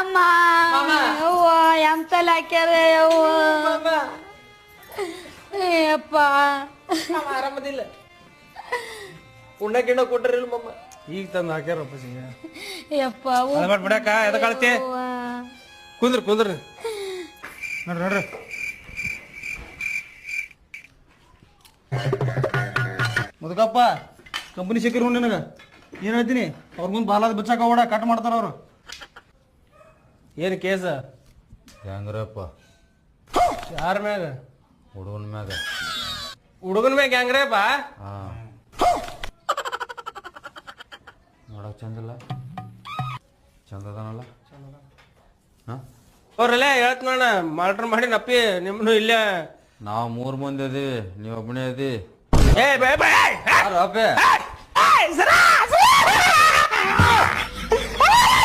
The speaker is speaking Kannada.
ಅಮ್ಮ. ಯವ್ವ ಎಂತಲ್ಲ ಹಾಕ್ಯಾರ ಯವ್ವ? ಅಪ್ಪ. ಆರಾಮದಿಲ್ಲ. ಉಣ್ಣ ಗಿಣ್ಣ ಕೊಟ್ಟರಿಲ್ಲ ಮಮ್ಮ ಈಗ ತಂದು ಹಾಕ್ಯಾರಪ್ಪ ಸಿಂಗ ಯಪ್ಪ ಅದ ಮಾಡಿ ಬಿಡಕ್ಕ ಎದಕ್ ಅಳ್ತಿ ಕುಂದ್ರಿ ಕುಂದ್ರಿ. ನೋಡ್ರಿ ನೋಡ್ರಿ. ಮುದುಕಪ್ಪ ಕಂಪನಿ ಸಿಕ್ಕಿರು ನಿನಗ. ಏನ್ ಹೇಳ್ತೀನಿ? ಅವ್ರ ಮುಂದೆ ಬಾಲಾದ ಬಿಚ್ಚಾಕ ಓಡ ಕಟ್ ಮಾಡ್ತಾರ ಅವ್ರು. ಏನು ಕೇಸ? ಹೆಂಗ್ರಪ್ಪ? ಯಾರ ಮ್ಯಾಗ? ಹುಡುಗನ ಮ್ಯಾಗ. ಹುಡುಗನ ಮ್ಯಾಗ ಹೆಂಗ್ರಪ್ಪ? ಹಾ. ನೋಡಕ್ ಚಂದಿಲ್ಲ ಚಂದ ಅದಾನಲ್ಲ? ಹಾ? ಅವ್ರಲ್ಲೇ ಹೇಳ್ತ ನೋಡ ಮಾಲ್ಟ್ರ್ ಮಾಡಿ ನಪ್ಪಿ ನಿಮ್ನು ಇಲ್ಲೇ. ನಾವು ಮೂರು ಮಂದಿ ಅದೀವಿ ನೀವು ಒಬ್ಬನೇ ಅದಿ ಏ ಬೇ ಬೇ ಅಪ್ಪೆ?